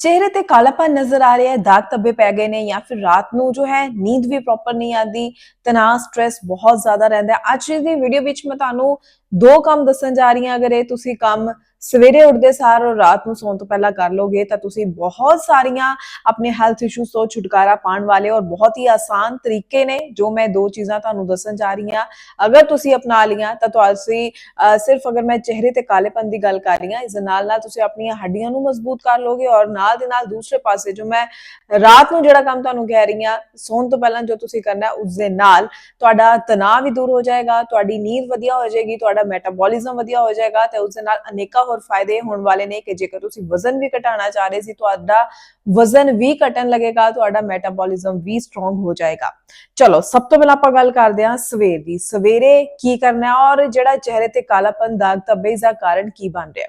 ਚਿਹਰੇ ਤੇ ਕਾਲਾਪਨ ਨਜ਼ਰ ਆ ਰਿਹਾ ਹੈ, ਦਾਗ ਧੱਬੇ ਪੈ ਗਏ ਨੇ ਜਾਂ ਫਿਰ ਰਾਤ ਨੂੰ ਜੋ ਹੈ ਨੀਂਦ ਵੀ ਪ੍ਰੋਪਰ ਨਹੀਂ ਆਉਂਦੀ, ਤਣਾਅ ਸਟ्रेस ਬਹੁਤ ਜ਼ਿਆਦਾ ਰਹਿੰਦਾ ਅੱਜ ਦੀ ਵੀਡੀਓ ਵਿੱਚ ਮੈਂ ਤੁਹਾਨੂੰ ਦੋ ਕੰਮ ਦੱਸਣ ਜਾ ਰਹੀ ਹਾਂ। ਅਗਰ ਇਹ ਤੁਸੀਂ ਕੰਮ ਸਵੇਰੇ ਉੱਠਦੇ ਸਾਰ ਔਰ ਰਾਤ ਨੂੰ ਸੌਣ ਤੋਂ ਪਹਿਲਾਂ ਕਰ ਲੋਗੇ ਤਾਂ ਤੁਸੀਂ ਬਹੁਤ ਸਾਰੀਆਂ ਆਪਣੇ ਹੈਲਥ ਇਸ਼ੂਜ਼ ਤੋਂ ਛੁਟਕਾਰਾ ਪਾਉਣ ਵਾਲੇ ਔਰ ਬਹੁਤ ਹੀ ਆਸਾਨ ਤਰੀਕੇ ਨੇ ਜੋ ਮੈਂ ਦੋ ਚੀਜ਼ਾਂ ਤੁਹਾਨੂੰ ਦੱਸਣ ਜਾ ਰਹੀ ਹਾਂ। ਅਗਰ ਤੁਸੀਂ ਅਪਣਾ ਲੀਆਂ ਤਾਂ ਤੁਸੀਂ ਸਿਰਫ ਅਗਰ ਮੈਂ ਚਿਹਰੇ ਤੇ ਕਾਲੇਪਨ ਦੀ ਗੱਲ ਕਰ ਰਹੀ ਹਾਂ ਇਸ ਨਾਲ ਨਾਲ ਤੁਸੀਂ ਆਪਣੀਆਂ ਹੱਡੀਆਂ ਨੂੰ ਮਜ਼ਬੂਤ ਕਰ ਲੋਗੇ ਔਰ ਨਾਲ ਦੇ ਨਾਲ ਦੂਸਰੇ ਪਾਸੇ ਜੋ ਮੈਂ ਰਾਤ ਨੂੰ ਜਿਹੜਾ ਕੰਮ ਤੁਹਾਨੂੰ ਕਹਿ ਰਹੀ ਹਾਂ ਸੌਣ ਤੋਂ ਪਹਿਲਾਂ ਜੋ ਤੁਸੀਂ ਕਰਨਾ ਹੈ, ਉਸ ਦੇ ਨਾਲ ਤੁਹਾਡਾ ਤਣਾਅ ਵੀ ਦੂਰ ਹੋ ਜਾਏਗਾ ਤੁਹਾਡੀ ਨੀਂਦ ਵਧੀਆ ਹੋ ਜਾਏਗੀ ਤੁਹਾਡਾ ਮੈਟਾਬੋਲਿਜ਼ਮ ਵਧੀਆ ਹੋ ਜਾਏਗਾ ਤੇ ਉਸ ਦੇ ਨਾਲ ਅਨੇਕਾਂ ਹੋਰ ਫਾਇਦੇ ਹੋਣ ਵਾਲੇ ਨੇ ਕਿ ਜੇਕਰ ਤੁਸੀਂ ਵਜ਼ਨ ਵੀ ਘਟਾਉਣਾ ਚਾਹ ਰਹੇ ਸੀ, ਤੁਹਾਡਾ ਵਜ਼ਨ ਵੀ ਘਟਣ ਲੱਗੇਗਾ ਤੁਹਾਡਾ ਮੈਟਾਬੋਲਿਜ਼ਮ ਵੀ ਸਟਰੋਂਗ ਹੋ ਜਾਏਗਾ। ਚਲੋ ਸਭ ਤੋਂ ਪਹਿਲਾਂ ਆਪਾਂ ਗੱਲ ਕਰਦੇ ਹਾਂ ਸਵੇਰ ਦੀ। ਸਵੇਰੇ ਕੀ ਕਰਨਾ ਔਰ ਜਿਹੜਾ ਚਿਹਰੇ ਤੇ ਕਾਲਾਪਨ ਦਾਗ ਧੱਬੇ ਦਾ ਕਾਰਨ ਕੀ ਬਣ ਰਿਹਾ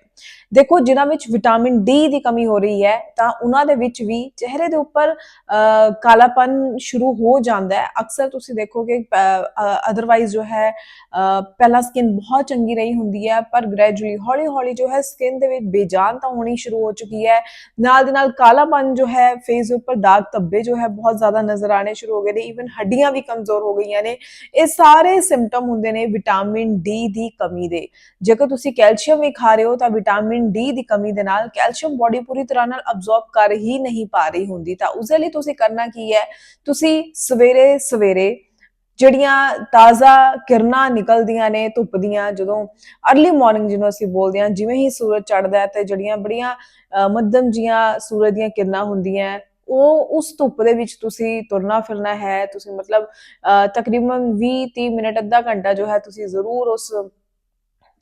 ਦੇਖੋ ਜਿਨ੍ਹਾਂ ਵਿੱਚ ਵਿਟਾਮਿਨ ਡੀ ਦੀ ਕਮੀ ਹੋ ਰਹੀ ਹੈ ਤਾਂ ਉਹਨਾਂ ਦੇ ਵਿੱਚ ਵੀ ਚਿਹਰੇ ਦੇ ਉੱਪਰ ਅਹ, ਕਾਲਾਪਨ ਸ਼ੁਰੂ ਹੋ ਜਾਂਦਾ ਹੈ। ਅਕਸਰ ਤੁਸੀਂ ਦੇਖੋਗੇ ਅਦਰਵਾਈਜ਼ ਜੋ ਹੈ ਅਹ, ਪਹਿਲਾਂ ਸਕਿਨ ਬਹੁਤ ਚੰਗੀ ਰਹੀ ਹੁੰਦੀ ਹੈ ਪਰ ਗ੍ਰੈਜੂਅਲੀ ਹੌਲੀ ਹੌਲੀ ਜੋ ਹੈ ਸਕਿਨ ਦੇ ਵਿੱਚ ਬੇਜਾਨ ਤਾਂ ਹੋਣੀ ਸ਼ੁਰੂ ਹੋ ਚੁੱਕੀ ਹੈ। ਨਾਲ ਦੇ ਨਾਲ ਕਾਲਾਪਨ ਜੋ ਹੈ ਫੇਸ ਦੇ ਉੱਪਰ ਦਾਗ ਧੱਬੇ ਜੋ ਹੈ ਬਹੁਤ ਜ਼ਿਆਦਾ ਨਜ਼ਰ ਆਣੇ ਸ਼ੁਰੂ ਹੋ ਗਏ ਨੇ ਇਵਨ ਹੱਡੀਆਂ ਵੀ ਕਮਜ਼ੋਰ ਹੋ ਗਈਆਂ ਨੇ। ਇਹ ਸਾਰੇ ਸਿੰਪਟਮ ਹੁੰਦੇ ਨੇ ਵਿਟਾਮਿਨ ਡੀ ਦੀ ਕਮੀ ਦੇ। ਜੇਕਰ ਤੁਸੀਂ ਕੈਲਸ਼ੀਅਮ ਵੀ ਖਾ ਰਹੇ ਹੋ, ਤਾਂ ਵਿਟਾਮਿਨ ਡੀ ਦੀ ਕਮੀ ਦੇ ਨਾਲ ਕੈਲਸ਼ੀਅਮ ਬਾਡੀ ਪੂਰੀ ਤਰ੍ਹਾਂ ਨਾਲ ਅਬਜ਼ੌਰਬ ਕਰ ਹੀ ਨਹੀਂ ਪਾ ਰਹੀ ਹੁੰਦੀ। ਤਾਂ ਉਸ ਲਈ ਤੁਸੀਂ ਕਰਨਾ ਕੀ ਹੈ? ਤੁਸੀਂ ਸਵੇਰੇ ਸਵੇਰੇ ਜਿਹੜੀਆਂ ਤਾਜ਼ਾ ਕਿਰਨਾਂ ਨਿਕਲਦੀਆਂ ਨੇ ਧੁੱਪ ਦੀਆਂ ਜਦੋਂ ਅਰਲੀ ਮਾਰਨਿੰਗ ਜਿਹਨੂੰ ਅਸੀਂ ਬੋਲਦੇ ਹਾਂ ਜਿਵੇਂ ਹੀ ਸੂਰਜ ਚੜ੍ਹਦਾ ਹੈ ਤੇ ਜਿਹੜੀਆਂ ਬੜੀਆਂ ਮੱਧਮ ਜੀਆਂ ਸੂਰਜ ਦੀਆਂ ਕਿਰਨਾਂ ਹੁੰਦੀਆਂ ਉਹ ਉਸ ਧੁੱਪ ਦੇ ਵਿੱਚ ਤੁਸੀਂ ਤੁਰਨਾ ਫਿਰਨਾ ਹੈ ਤੁਸੀਂ ਮਤਲਬ ਤਕਰੀਬਨ 20 30 ਮਿੰਟ ਅੱਧਾ ਘੰਟਾ ਜੋ ਹੈ ਤੁਸੀਂ ਜ਼ਰੂਰ ਉਸ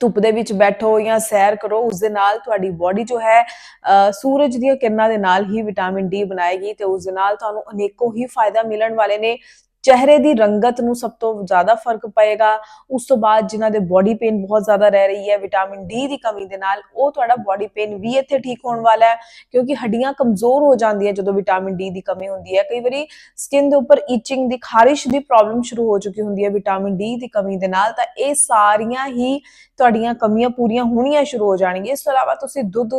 ਧੁੱਪ ਦੇ ਵਿੱਚ ਬੈਠੋ ਜਾਂ ਸੈਰ ਕਰੋ ਉਸ ਦੇ ਨਾਲ ਤੁਹਾਡੀ ਬਾਡੀ ਜੋ ਹੈ ਅਹ, ਸੂਰਜ ਦੀਆਂ ਕਿਰਨਾਂ ਦੇ ਨਾਲ ਹੀ ਵਿਟਾਮਿਨ ਡੀ ਬਣਾਏਗੀ ਤੇ ਉਸ ਦੇ ਨਾਲ ਤੁਹਾਨੂੰ ਅਨੇਕੋ ਹੀ ਫਾਇਦਾ ਮਿਲਣ ਵਾਲੇ ਨੇ। ਚਿਹਰੇ ਦੀ ਰੰਗਤ ਨੂੰ ਸਭ ਤੋਂ ਜ਼ਿਆਦਾ ਫ਼ਰਕ ਪਏਗਾ। ਉਸ ਤੋਂ ਬਾਅਦ ਜਿਨ੍ਹਾਂ ਦੇ ਬਾਡੀ ਪੇਨ ਬਹੁਤ ਜ਼ਿਆਦਾ ਰਹਿ ਰਹੀ ਹੈ ਵਿਟਾਮਿਨ ਡੀ ਦੀ ਕਮੀ ਦੇ ਨਾਲ, ਉਹ ਤੁਹਾਡਾ ਬਾਡੀ ਪੇਨ ਵੀ ਇੱਥੇ ਠੀਕ ਹੋਣ ਵਾਲਾ ਹੈ, ਕਿਉਂਕਿ ਹੱਡੀਆਂ ਕਮਜ਼ੋਰ ਹੋ ਜਾਂਦੀਆਂ ਜਦੋਂ ਵਿਟਾਮਿਨ ਡੀ ਦੀ ਕਮੀ ਹੁੰਦੀ ਹੈ। ਕਈ ਵਾਰੀ ਸਕਿਨ ਦੇ ਉੱਪਰ ਈਚਿੰਗ ਦੀ ਖਾਰਿਸ਼ ਦੀ ਪ੍ਰੋਬਲਮ ਸ਼ੁਰੂ ਹੋ ਚੁੱਕੀ ਹੁੰਦੀ ਹੈ ਵਿਟਾਮਿਨ ਡੀ ਦੀ ਕਮੀ ਦੇ ਨਾਲ, ਤਾਂ ਇਹ ਸਾਰੀਆਂ ਹੀ ਤੁਹਾਡੀਆਂ ਕਮੀਆਂ ਪੂਰੀਆਂ ਹੋਣੀਆਂ ਸ਼ੁਰੂ ਹੋ ਜਾਣਗੀਆਂ। ਇਸ ਤੋਂ ਇਲਾਵਾ ਤੁਸੀਂ ਦੁੱਧ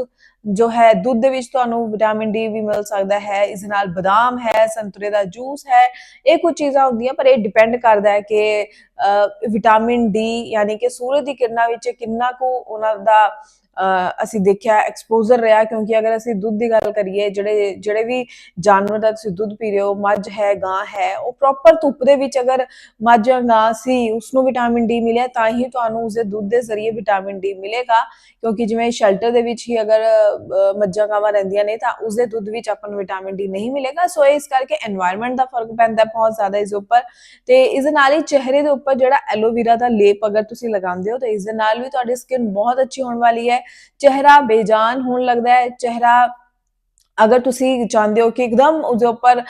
ਜੋ ਹੈ, ਦੁੱਧ ਦੇ ਵਿੱਚ ਤੁਹਾਨੂੰ ਵਿਟਾਮਿਨ ਡੀ ਵੀ ਮਿਲ ਸਕਦਾ ਹੈ, ਇਸ ਨਾਲ ਬਦਾਮ ਹੈ, ਸੰਤਰੇ ਦਾ ਜੂਸ ਹੈ, ਇਹ ਕੁਝ ਚੀਜ਼ਾਂ ਹੁੰਦੀਆਂ, ਪਰ ਇਹ ਡਿਪੈਂਡ ਕਰਦਾ ਹੈ ਕਿ ਵਿਟਾਮਿਨ ਡੀ ਯਾਨੀ ਕਿ ਸੂਰਜ ਦੀ ਕਿਰਨਾਂ ਵਿੱਚ ਕਿੰਨਾ ਕੁ ਉਹਨਾਂ ਦਾ ਅਸੀਂ ਦੇਖਿਆ ਐਕਸਪੋਜ਼ਰ ਰਿਹਾ, ਕਿਉਂਕਿ ਅਗਰ ਅਸੀਂ ਦੁੱਧ ਦੀ ਗੱਲ ਕਰੀਏ, ਜਿਹੜੇ ਜਿਹੜੇ ਵੀ ਜਾਨਵਰ ਦਾ ਤੁਸੀਂ ਦੁੱਧ ਪੀ ਰਹੇ ਹੋ, ਮੱਝ ਹੈ, ਗਾਂ ਹੈ, ਉਹ ਪ੍ਰੋਪਰ ਧੁੱਪ ਦੇ ਵਿੱਚ ਅਗਰ ਮੱਝ ਜਾਂ ਗਾਂ, ਸੀ ਉਸ ਨੂੰ ਵਿਟਾਮਿਨ ਡੀ ਮਿਲਿਆ, ਤਾਂ ਹੀ ਤੁਹਾਨੂੰ ਉਸਦੇ ਦੁੱਧ ਦੇ ਜ਼ਰੀਏ ਵਿਟਾਮਿਨ ਡੀ ਮਿਲੇਗਾ। ਕਿਉਂਕਿ ਜਿਵੇਂ ਸ਼ੈਲਟਰ ਦੇ ਵਿੱਚ ਹੀ ਅਗਰ ਮੱਝਾਂ, ਗਾਵਾਂ ਰਹਿੰਦੀਆਂ ਨੇ, ਤਾਂ ਉਸਦੇ ਦੁੱਧ ਵਿੱਚ ਆਪਾਂ ਨੂੰ ਵਿਟਾਮਿਨ ਡੀ ਨਹੀਂ ਮਿਲੇਗਾ। ਸੋ ਇਸ ਕਰਕੇ এনवायरमेंट ਦਾ ਫ਼ਰਕ ਪੈਂਦਾ ਬਹੁਤ ਜ਼ਿਆਦਾ ਇਸ ਉੱਪਰ। ਤੇ ਇਸ ਨਾਲ ਹੀ ਚਿਹਰੇ ਦੇ ਉੱਪਰ ਜਿਹੜਾ ਐਲੋਵੀਰਾ ਦਾ ਲੇਪ ਅਗਰ ਤੁਸੀਂ ਲਗਾਉਂਦੇ ਹੋ, ਤਾਂ ਇਸ ਦੇ ਨਾਲ ਵੀ ਤੁਹਾਡੀ ਸਕਿਨ ਬਹੁਤ ਅੱਛੀ ਹੋਣ ਵਾਲੀ ਹੈ। ਚਿਹਰਾ ਬੇਜਾਨ ਹੋਣ ਲੱਗਦਾ ਹੈ ਚਿਹਰਾ ਅਗਰ ਤੁਸੀਂ ਚਾਹੁੰਦੇ ਹੋ ਕਿ ਇੱਕਦਮ ਉਹਦੇ ਉੱਪਰ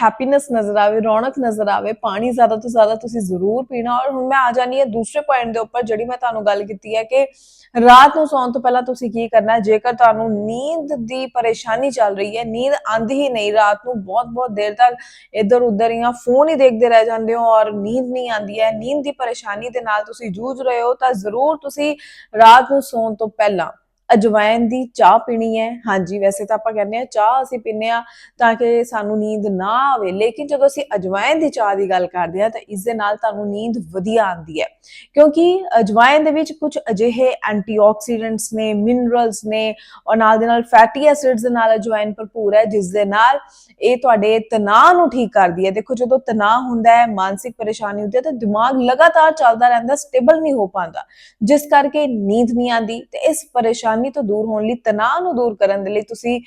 ਹੈਪੀਨੈਸ ਨਜ਼ਰ ਆਵੇ, ਰੌਣਕ ਨਜ਼ਰ ਆਵੇ, ਪਾਣੀ ਜ਼ਿਆਦਾ ਤੋਂ ਜ਼ਿਆਦਾ ਤੁਸੀਂ ਜ਼ਰੂਰ ਪੀਣਾ। ਔਰ ਹੁਣ ਮੈਂ ਆ ਜਾਣੀ ਹੈ ਦੂਸਰੇ ਪੁਆਇੰਟ ਦੇ ਉੱਪਰ ਜਿਹੜੀ ਮੈਂ ਤੁਹਾਨੂੰ ਗੱਲ ਕੀਤੀ ਹੈ ਕਿ ਰਾਤ ਨੂੰ ਸੌਣ ਤੋਂ ਪਹਿਲਾਂ ਤੁਸੀਂ ਕੀ ਕਰਨਾ ਹੈ? ਜੇਕਰ ਤੁਹਾਨੂੰ ਨੀਂਦ ਦੀ ਪਰੇਸ਼ਾਨੀ ਚੱਲ ਰਹੀ ਹੈ, ਨੀਂਦ ਆਂਦੀ ਹੀ ਨਹੀਂ, ਰਾਤ ਨੂੰ ਬਹੁਤ ਬਹੁਤ ਦੇਰ ਤੱਕ ਇੱਧਰ ਉੱਧਰ ਜਾਂ ਫੋਨ ਹੀ ਦੇਖਦੇ ਰਹਿ ਜਾਂਦੇ ਹੋ ਔਰ ਨੀਂਦ ਨਹੀਂ ਆਂਦੀ ਹੈ, ਨੀਂਦ ਦੀ ਪਰੇਸ਼ਾਨੀ ਦੇ ਨਾਲ ਤੁਸੀਂ ਜੂਝ ਰਹੇ ਹੋ, ਤਾਂ ਜ਼ਰੂਰ ਤੁਸੀਂ ਰਾਤ ਨੂੰ ਸੌਣ ਤੋਂ ਪਹਿਲਾਂ ਅਜਵਾਇਨ ਦੀ ਚਾਹ ਪੀਣੀ ਹੈ। ਹਾਂਜੀ, ਵੈਸੇ ਤਾਂ ਆਪਾਂ ਕਹਿੰਦੇ ਆ ਚਾਹ ਅਸੀਂ ਪੀਂਦੇ ਆ ਤਾਂ ਕਿ ਸਾਨੂੰ ਨੀਂਦ ਨਾ ਆਵੇ। ਲੇਕਿਨ ਜਦੋਂ ਅਸੀਂ ਅਜਵਾਇਨ ਦੀ ਚਾਹ ਦੀ ਗੱਲ ਕਰਦੇ ਆ ਤਾਂ ਇਸ ਦੇ ਨਾਲ ਤੁਹਾਨੂੰ ਨੀਂਦ ਵਧੀਆ ਆਉਂਦੀ ਹੈ। ਕਿਉਂਕਿ ਅਜਵਾਇਨ ਦੇ ਵਿੱਚ ਕੁਝ ਅਜਿਹੇ ਐਂਟੀਆਕਸੀਡੈਂਟਸ ਨੇ ਮਿਨਰਲਸ ਨੇ ਔਰ ਨਾਲ ਦੇ ਨਾਲ ਫੈਟੀ ਐਸਿਡਸ ਦੇ ਨਾਲ ਅਜਵਾਇਨ ਭਰਪੂਰ ਹੈ, ਜਿਸ ਦੇ ਨਾਲ ਇਹ ਤੁਹਾਡੇ ਤਣਾਅ ਨੂੰ ਠੀਕ ਕਰਦੀ ਹੈ। ਦੇਖੋ, ਜਦੋਂ ਤਣਾਅ ਹੁੰਦਾ ਹੈ, ਮਾਨਸਿਕ ਪਰੇਸ਼ਾਨੀ ਹੁੰਦੀ ਹੈ ਤਾਂ ਦਿਮਾਗ ਲਗਾਤਾਰ ਚੱਲਦਾ ਰਹਿੰਦਾ ਸਟੇਬਲ ਨਹੀਂ ਹੋ ਪਾਉਂਦਾ। ਜਿਸ ਕਰਕੇ ਨੀਂਦ ਨਹੀਂ ਆਉਂਦੀ ਤੇ ਇਸ ਪਰੇਸ਼ਾਨੀ ਪਰੇਸ਼ਾਨੀ ਤੋਂ ਦੂਰ ਹੋਣ ਲਈ, ਤਣਾਅ ਨੂੰ ਦੂਰ ਕਰਨ ਦੇ ਲਈ ਤੁਸੀਂ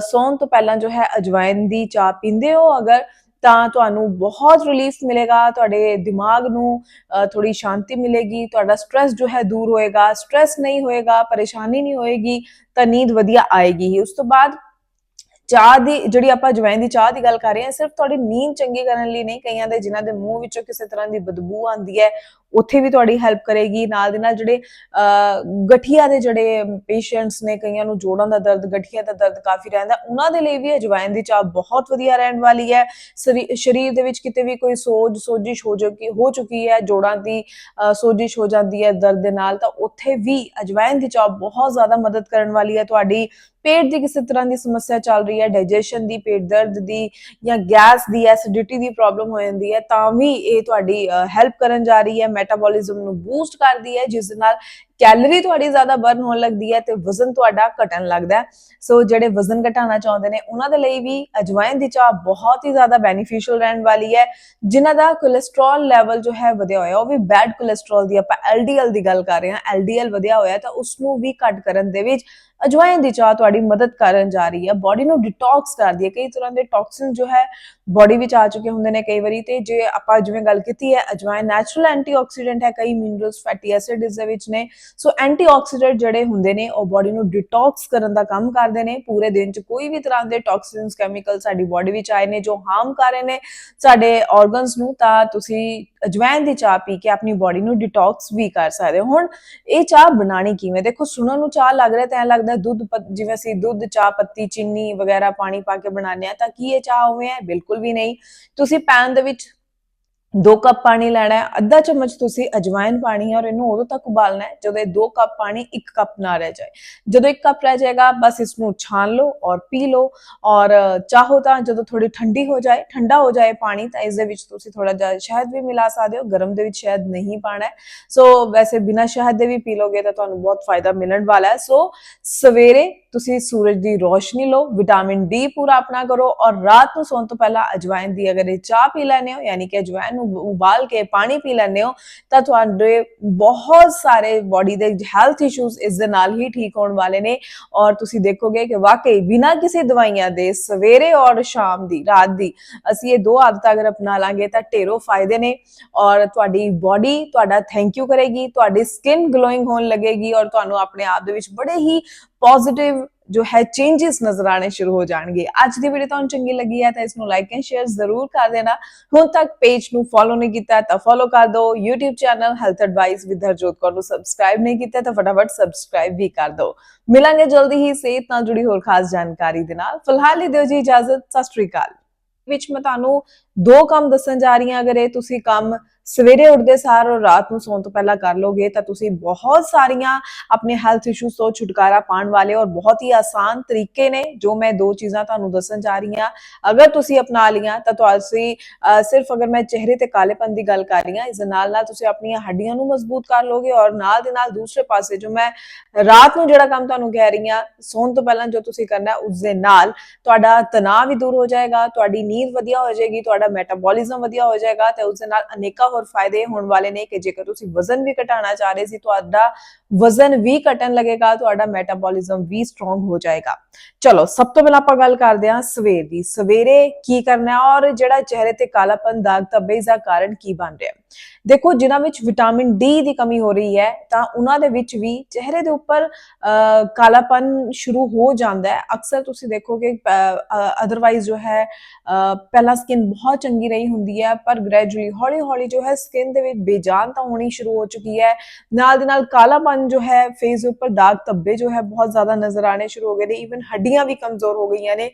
ਸੌਣ ਤੋਂ ਪਹਿਲਾਂ ਜੋ ਹੈ ਅਜਵਾਇਨ ਦੀ ਚਾਹ ਪੀਂਦੇ ਹੋ। ਅਗਰ ਤਾਂ ਤੁਹਾਨੂੰ ਬਹੁਤ ਰਿਲੀਫ ਮਿਲੇਗਾ, ਤੁਹਾਡੇ ਦਿਮਾਗ ਨੂੰ ਥੋੜੀ ਸ਼ਾਂਤੀ ਮਿਲੇਗੀ, ਤੁਹਾਡਾ ਸਟ्रेस ਜੋ ਹੈ ਦੂਰ ਹੋਏਗਾ। ਸਟ्रेस ਨਹੀਂ ਹੋਏਗਾ, ਪਰੇਸ਼ਾਨੀ ਨਹੀਂ ਹੋਏਗੀ, ਤਾਂ ਨੀਂਦ ਵਧੀਆ ਆਏਗੀ ਹੀ। ਉਸ ਤੋਂ ਬਾਅਦ ਚਾਹ ਦੀ, ਜਿਹੜੀ ਆਪਾਂ ਜਵੈਨ ਦੀ ਚਾਹ ਦੀ ਗੱਲ ਕਰ ਰਹੇ ਹਾਂ ਸਿਰਫ ਤੁਹਾਡੀ ਨੀਂਦ ਚੰਗੀ ਕਰਨ ਲਈ ਨਹੀਂ, ਕਈਆਂ ਦੇ, ਜਿਨ੍ਹਾਂ ਦੇ ਮੂੰਹ ਵਿੱਚੋਂ ਕਿਸੇ ਤਰ੍ਹਾਂ ਦੀ ਬਦਬੂ ਆਉਂਦੀ ਹੈ ਉੱਥੇ ਵੀ ਤੁਹਾਡੀ ਹੈਲਪ ਕਰੇਗੀ, ਨਾਲ ਦੇ ਨਾਲ ਜਿਹੜੇ ਗਠੀਆ ਦੇ ਜਿਹੜੇ ਪੇਸ਼ੈਂਟਸ ਨੇ ਕਈਆਂ ਨੂੰ ਜੋੜਾਂ ਦਾ ਦਰਦ, ਗਠੀਆ ਦਾ ਦਰਦ ਕਾਫੀ ਰਹਿੰਦਾ, ਉਹਨਾਂ ਦੇ ਲਈ ਵੀ ਅਜਵਾਇਨ ਦੀ ਚਾਹ ਬਹੁਤ ਵਧੀਆ ਰਹਿਣ ਵਾਲੀ ਹੈ। ਸਰੀ- ਸਰੀਰ ਦੇ ਵਿੱਚ ਕਿਤੇ ਵੀ ਕੋਈ ਸੋਜ, ਸੋਜਿਸ਼ ਹੋ ਚੁੱਕੀ ਹੋ ਚੁੱਕੀ ਹੈ, ਜੋੜਾਂ ਦੀ ਸੋਜਿਸ਼ ਹੋ ਜਾਂਦੀ ਹੈ ਦਰਦ ਦੇ ਨਾਲ, ਤਾਂ ਉੱਥੇ ਵੀ ਅਜਵਾਇਨ ਦੀ ਚਾਹ ਬਹੁਤ ਜ਼ਿਆਦਾ ਮਦਦ ਕਰਨ ਵਾਲੀ ਹੈ। ਤੁਹਾਡੀ ਪੇਟ ਦੀ ਕਿਸੇ ਤਰ੍ਹਾਂ ਦੀ ਸਮੱਸਿਆ ਚੱਲ ਰਹੀ ਹੈ ਡਾਈਜੈਸ਼ਨ ਦੀ, ਪੇਟ ਦਰਦ ਦੀ ਜਾਂ ਗੈਸ ਦੀ ਐਸਿਡਿਟੀ ਦੀ ਪ੍ਰੋਬਲਮ ਹੋ ਜਾਂਦੀ ਹੈ, ਤਾਂ ਵੀ ਇਹ ਤੁਹਾਡੀ ਹੈਲਪ ਕਰਨ ਜਾ ਰਹੀ ਹੈ ਮੈਟਾਬੋਲਿਜ਼ਮ ਨੂੰ ਬੂਸਟ ਕਰਦੀ ਹੈ, ਜਿਸ ਦੇ ਨਾਲ ਕੈਲਰੀ ਤੁਹਾਡੀ ਜ਼ਿਆਦਾ ਬਰਨ ਹੋਣ ਲੱਗਦੀ ਹੈ ਤੇ ਵਜ਼ਨ ਤੁਹਾਡਾ ਘਟਣ ਲੱਗਦਾ ਸੋ ਜਿਹੜੇ ਵਜ਼ਨ ਘਟਾਉਣਾ ਚਾਹੁੰਦੇ ਨੇ, ਉਹਨਾਂ ਦੇ ਲਈ ਵੀ ਅਜਵਾਇਨ ਦੀ ਚਾਹ ਬਹੁਤ ਹੀ ਜ਼ਿਆਦਾ ਬੈਨੀਫੀਸ਼ੀਅਲ ਰਹਿਣ ਵਾਲੀ ਹੈ, ਜਿਨ੍ਹਾਂ ਦਾ ਕੋਲੇਸਟ੍ਰੋਲ ਲੈਵਲ ਜੋ ਹੈ ਵਧਿਆ ਹੋਇਆ, ਉਹ ਵੀ ਬੈਡ ਕੋਲੇਸਟ੍ਰੋਲ ਦੀ ਆਪਾਂ ਐਲਡੀਐਲ ਦੀ ਗੱਲ ਕਰ ਰਹੇ ਹਾਂ। ਐਲਡੀਐਲ ਵਧਿਆ ਹੋਇਆ ਤਾਂ ਉਸ ਨੂੰ ਵੀ ਘੱਟ ਕਰਨ ਦੇ ਵਿੱਚ ਅਜਵਾਇਨ ਦੀ ਚਾਹ ਤੁਹਾਡੀ ਮਦਦ ਕਰਨ ਜਾ ਰਹੀ ਹੈ ਬਾਡੀ ਨੂੰ ਡਿਟੌਕਸ ਕਰਦੀ ਹੈ। ਕਈ ਤਰ੍ਹਾਂ ਦੇ ਟੌਕਸਿਨ ਜੋ ਹੈ ਬਾਡੀ ਵਿੱਚ ਆ ਚੁੱਕੇ ਹੁੰਦੇ ਨੇ ਕਈ ਵਾਰੀ ਤੇ ਜੇ ਆਪਾਂ ਜਿਵੇਂ ਗੱਲ ਕੀਤੀ ਹੈ ਅਜਵਾਇਨ ਨੈਚੁਰਲ ਐਂਟੀਆਕਸੀਡੈਂਟ ਹੈ, ਕਈ ਮਿਨਰਲਸ ਫੈਟੀ ਐਸਿਡ ਇਸ ਦੇ ਵਿੱਚ ਨੇ। ਸੋ ਐਂਟੀਆਕਸੀਡੈਂਟ ਜਿਹੜੇ ਹੁੰਦੇ ਨੇ, ਉਹ ਬਾਡੀ ਨੂੰ ਡਿਟੌਕਸ ਕਰਨ ਦਾ ਕੰਮ ਕਰਦੇ ਨੇ। ਪੂਰੇ ਦਿਨ ਚ ਕੋਈ ਵੀ ਤਰ੍ਹਾਂ ਦੇ ਟੌਕਸਿਨਸ ਕੈਮੀਕਲ ਸਾਡੀ ਬਾਡੀ ਵਿੱਚ ਆਏ ਨੇ, ਜੋ ਹਾਰਮ ਕਰ ਰਹੇ ਨੇ, ਸਾਡੇ ਆਰਗਨਸ ਨੂੰ ਤਾਂ ਤੁਸੀਂ ਅਜਵਾਇਨ ਦੀ ਚਾਹ ਪੀ ਕੇ ਆਪਣੀ ਬਾਡੀ ਨੂੰ ਡਿਟੌਕਸ ਵੀ ਕਰ ਸਕਦੇ ਹੋ। ਹੁਣ ਇਹ ਚਾਹ ਬਣਾਣੀ ਕਿਵੇਂ? ਦੇਖੋ, ਸੁਣਨ ਨੂੰ ਚਾਹ ਲੱਗ ਰਿਹਾ ਤਾਂ ਐਂ ਲੱਗਦਾ ਦੁੱਧ ਪੱਤ- ਜਿਵੇਂ ਅਸੀਂ ਦੁੱਧ, ਚਾਹ, ਪੱਤੀ, ਚੀਨੀ ਵਗੈਰਾ ਪਾਣੀ ਪਾ ਕੇ ਬਣਾਉਂਦੇ ਆ ਤਾਂ ਕੀ ਇਹ ਚਾਹ ਉਵੇਂ ਹੈ? ਬਿਲਕੁਲ ਵੀ ਨਹੀਂ। ਤੁਸੀਂ ਪੈਨ ਦੇ ਵਿੱਚ 2 ਕੱਪ ਪਾਣੀ ਲੈਣਾ ਹੈ, ਅੱਧਾ ਚਮਚ ਤੁਸੀਂ ਅਜਵਾਇਨ ਪਾਣੀ ਹੈ ਔਰ ਇਹਨੂੰ ਉਦੋਂ ਤੱਕ ਉਬਾਲਣਾ ਹੈ ਜਦੋਂ ਇਹ 2 ਕੱਪ ਪਾਣੀ 1 ਕੱਪ ਨਾ ਰਹਿ ਜਾਏ। ਜਦੋਂ 1 ਕੱਪ ਰਹਿ ਜਾਏਗਾ, ਬਸ ਇਸ ਨੂੰ ਛਾਨ ਲਓ ਔਰ ਪੀ ਲਓ ਔਰ ਚਾਹੋ ਤਾਂ ਜਦੋਂ ਥੋੜੀ ਠੰਡੀ ਹੋ ਜਾਏ, ਠੰਡਾ ਹੋ ਜਾਏ ਪਾਣੀ ਤਾਂ ਇਸ ਦੇ ਵਿੱਚ ਤੁਸੀਂ ਥੋੜਾ ਜਿਹਾ ਸ਼ਹਿਦ ਵੀ ਮਿਲਾ ਸਕਦੇ ਹੋ, ਗਰਮ ਦੇ ਵਿੱਚ ਸ਼ਹਿਦ ਨਹੀਂ ਪਾਣਾ ਸੋ ਵੈਸੇ ਬਿਨਾ ਸ਼ਹਿਦ ਦੇ ਵੀ ਪੀ ਲੋਗੇ ਤਾਂ ਤੁਹਾਨੂੰ ਬਹੁਤ ਫਾਇਦਾ ਮਿਲਣ ਵਾਲਾ ਹੈ। ਸੋ ਸਵੇਰੇ ਤੁਸੀਂ ਸੂਰਜ ਦੀ ਰੋਸ਼ਨੀ ਲਓ, ਵਿਟਾਮਿਨ ਡੀ ਪੂਰਾ ਆਪਣਾ ਕਰੋ ਔਰ ਰਾਤ ਨੂੰ ਸੌਣ ਤੋਂ ਪਹਿਲਾਂ ਅਜਵਾਇਨ ਦੀ ਅਗਰ ਇਹ ਚਾਹ ਪੀ ਲੈਂਦੇ ਹੋ, ਯਾਨੀ ਕਿ ਅਜਵਾਇਨ ਨੂੰ ਉਬਾਲ ਕੇ ਪਾਣੀ ਪੀ ਲੈਂਦੇ ਹੋ, ਤਾਂ ਤੁਹਾਡੇ ਬਹੁਤ ਸਾਰੇ ਬਾਡੀ ਦੇ ਹੈਲਥ ਇਸ਼ੂਜ਼ ਇਸ ਦੇ ਨਾਲ ਹੀ ਠੀਕ ਹੋਣ ਵਾਲੇ ਨੇ। ਔਰ ਤੁਸੀਂ ਦੇਖੋਗੇ ਕਿ ਵਾਕਈ ਬਿਨਾਂ ਕਿਸੇ ਦਵਾਈਆਂ ਦੇ ਸਵੇਰੇ ਔਰ ਸ਼ਾਮ ਦੀ, ਰਾਤ ਦੀ ਅਸੀਂ ਇਹ ਦੋ ਆਦਤਾਂ ਅਗਰ ਅਪਣਾ ਲਾਂਗੇ ਤਾਂ ਢੇਰੋਂ ਫਾਇਦੇ ਨੇ। ਔਰ ਤੁਹਾਡੀ ਬਾਡੀ ਤੁਹਾਡਾ ਥੈਂਕ ਯੂ ਕਰੇਗੀ, ਤੁਹਾਡੀ ਸਕਿਨ ਗਲੋਇੰਗ ਹੋਣ ਲੱਗੇਗੀ ਔਰ ਤੁਹਾਨੂੰ ਆਪਣੇ ਆਪ ਦੇ ਵਿੱਚ ਬੜੇ ਹੀ ਪੋਜ਼ਿਟਿਵ ਜੋ ਹੈ ਚੇਂजेस ਨਜ਼ਰ ਆਣੇ ਸ਼ੁਰੂ ਹੋ ਜਾਣਗੇ। ਅੱਜ ਦੀ ਵੀਡੀਓ ਤੁਹਾਨੂੰ ਚੰਗੀ ਲੱਗੀ ਹੈ ਤਾਂ ਇਸ ਨੂੰ ਲਾਈਕ ਐਂਡ ਸ਼ੇਅਰ ਜ਼ਰੂਰ ਕਰ ਦੇਣਾ। ਹੁਣ ਤੱਕ ਪੇਜ ਨੂੰ ਫੋਲੋ ਨਹੀਂ ਕੀਤਾ ਤਾਂ ਫੋਲੋ ਕਰ ਦਿਓ। YouTube channel health advice with Harjot Kaur ਨੂੰ ਸਬਸਕ੍ਰਾਈਬ ਨਹੀਂ ਕੀਤਾ ਤਾਂ ਫਟਾਫਟ ਸਬਸਕ੍ਰਾਈਬ ਵੀ ਕਰ ਦਿਓ। ਮਿਲਾਂਗੇ ਜਲਦੀ ਹੀ ਸਿਹਤ ਨਾਲ ਜੁੜੀ ਹੋਰ ਖਾਸ ਜਾਣਕਾਰੀ ਦੇ ਨਾਲ। ਫਿਲਹਾਲ ਲਈ ਦਿਓ ਜੀ ਇਜਾਜ਼ਤ। ਸਤਿ ਸ਼੍ਰੀ ਅਕਾਲ। ਵਿੱਚ ਮੈਂ ਤੁਹਾਨੂੰ ਦੋ ਕੰਮ ਦੱਸਣ ਜਾ ਰਹੀ ਹਾਂ। ਅਗਰ ਇਹ ਤੁਸੀਂ ਕੰਮ ਸਵੇਰੇ ਉੱਠਦੇ ਸਾਰ ਔਰ ਰਾਤ ਨੂੰ ਸੌਣ ਤੋਂ ਪਹਿਲਾਂ ਕਰ ਲੋਗੇ ਤਾਂ ਤੁਸੀਂ ਬਹੁਤ ਸਾਰੀਆਂ ਆਪਣੇ ਹੈਲਥ ਇਸ਼ੂਜ਼ ਤੋਂ ਛੁਟਕਾਰਾ ਪਾਉਣ ਵਾਲੇ ਔਰ ਬਹੁਤ ਹੀ ਆਸਾਨ ਤਰੀਕੇ ਨੇ, ਜੋ ਮੈਂ ਦੋ ਚੀਜ਼ਾਂ ਤੁਹਾਨੂੰ ਦੱਸਣ ਜਾ ਰਹੀ ਹਾਂ। ਅਗਰ ਤੁਸੀਂ ਅਪਣਾ ਲੀਆਂ ਤਾਂ ਤੁਸੀਂ ਸਿਰਫ ਅਗਰ ਮੈਂ ਚਿਹਰੇ ਤੇ ਕਾਲੇਪਨ ਦੀ ਗੱਲ ਕਰ ਰਹੀ ਹਾਂ, ਇਸ ਨਾਲ ਨਾਲ ਤੁਸੀਂ ਆਪਣੀਆਂ ਹੱਡੀਆਂ ਨੂੰ ਮਜ਼ਬੂਤ ਕਰ ਲੋਗੇ ਔਰ ਨਾਲ ਦੇ ਨਾਲ ਦੂਸਰੇ ਪਾਸੇ ਜੋ ਮੈਂ ਰਾਤ ਨੂੰ ਜਿਹੜਾ ਕੰਮ ਤੁਹਾਨੂੰ ਕਹਿ ਰਹੀ ਹਾਂ, ਸੌਣ ਤੋਂ ਪਹਿਲਾਂ ਜੋ ਤੁਸੀਂ ਕਰਨਾ ਹੈ ਉਸ ਦੇ ਨਾਲ ਤੁਹਾਡਾ ਤਣਾਅ ਵੀ ਦੂਰ ਹੋ ਜਾਏਗਾ, ਤੁਹਾਡੀ ਨੀਂਦ ਵਧੀਆ ਹੋ ਜਾਏਗੀ, ਤੁਹਾਡਾ ਮੈਟਾਬੋਲਿਜ਼ਮ ਵਧੀਆ ਹੋ ਜਾਏਗਾ ਤੇ ਉਸ ਦੇ ਨਾਲ ਅਨੇਕਾਂ ਹੋਰ ਫਾਇਦੇ ਹੋਣ ਵਾਲੇ ਨੇ ਕਿ ਜੇਕਰ ਤੁਸੀਂ ਵਜ਼ਨ ਵੀ ਘਟਾਉਣਾ ਚਾਹ ਰਹੇ ਸੀ, ਤੁਹਾਡਾ ਵਜ਼ਨ ਵੀ ਘਟਣ ਲੱਗੇਗਾ, ਤੁਹਾਡਾ ਮੈਟਾਬੋਲਿਜ਼ਮ ਵੀ ਸਟਰੋਂਗ ਹੋ ਜਾਏਗਾ। ਚਲੋ, ਸਭ ਤੋਂ ਪਹਿਲਾਂ ਆਪਾਂ ਗੱਲ ਕਰਦੇ ਹਾਂ ਸਵੇਰ ਦੀ। ਸਵੇਰੇ ਕੀ ਕਰਨਾ ਔਰ ਜਿਹੜਾ ਚਿਹਰੇ ਤੇ ਕਾਲਾਪਨ, ਦਾਗ ਧੱਬੇ ਦਾ ਕਾਰਨ ਕੀ ਬਣ ਰਿਹਾ ਦੇਖੋ ਜਿਨ੍ਹਾਂ ਵਿੱਚ ਵਿਟਾਮਿਨ ਡੀ ਦੀ ਕਮੀ ਹੋ ਰਹੀ ਹੈ ਤਾਂ ਉਹਨਾਂ ਦੇ ਵਿੱਚ ਵੀ ਚਿਹਰੇ ਦੇ ਉੱਪਰ ਅਹ, ਕਾਲਾਪਨ ਸ਼ੁਰੂ ਹੋ ਜਾਂਦਾ ਹੈ। ਅਕਸਰ ਤੁਸੀਂ ਦੇਖੋਗੇ ਅਦਰਵਾਈਜ਼ ਜੋ ਹੈ ਅਹ, ਪਹਿਲਾਂ ਸਕਿਨ ਬਹੁਤ ਚੰਗੀ ਰਹੀ ਹੁੰਦੀ ਹੈ ਪਰ ਗ੍ਰੈਜੂਅਲੀ ਹੌਲੀ ਹੌਲੀ ਜੋ ਹੈ ਸਕਿਨ ਦੇ ਵਿੱਚ ਬੇਜਾਨ ਤਾਂ ਹੋਣੀ ਸ਼ੁਰੂ ਹੋ ਚੁੱਕੀ ਹੈ। ਨਾਲ ਦੇ ਨਾਲ ਕਾਲਾਪਨ ਜੋ ਹੈ ਫੇਸ ਦੇ ਉੱਪਰ ਦਾਗ ਧੱਬੇ ਜੋ ਹੈ ਬਹੁਤ ਜ਼ਿਆਦਾ ਨਜ਼ਰ ਆਣੇ ਸ਼ੁਰੂ ਹੋ ਗਏ ਨੇ ਈਵਨ ਹੱਡੀਆਂ ਵੀ ਕਮਜ਼ੋਰ ਹੋ ਗਈਆਂ ਨੇ।